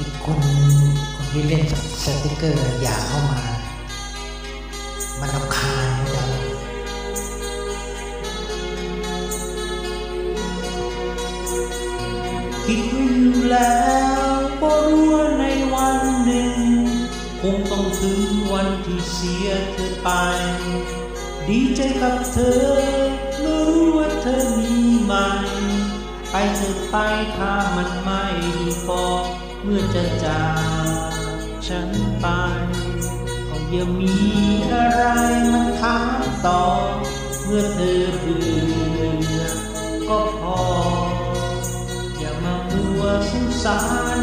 อ้คนคนที่เล่นสติกเกอร์อยากเข้ามา มันรำคาญจังคิดไว้อยู่แล้วก็รู้ว่าในวันหนึ่ง คงต้องถึงวันที่เสียเธอไป ดีใจกับเธอเมื่อรู้ว่าเธอมีใหม่ ไปเธอไปถ้ามันไม่ดี เมื่อจะจากฉันไปก็อย่ามีอะไรมันค้างต่อ เมื่อเธอเบื่อก็พอ อย่ามามัวสงสาร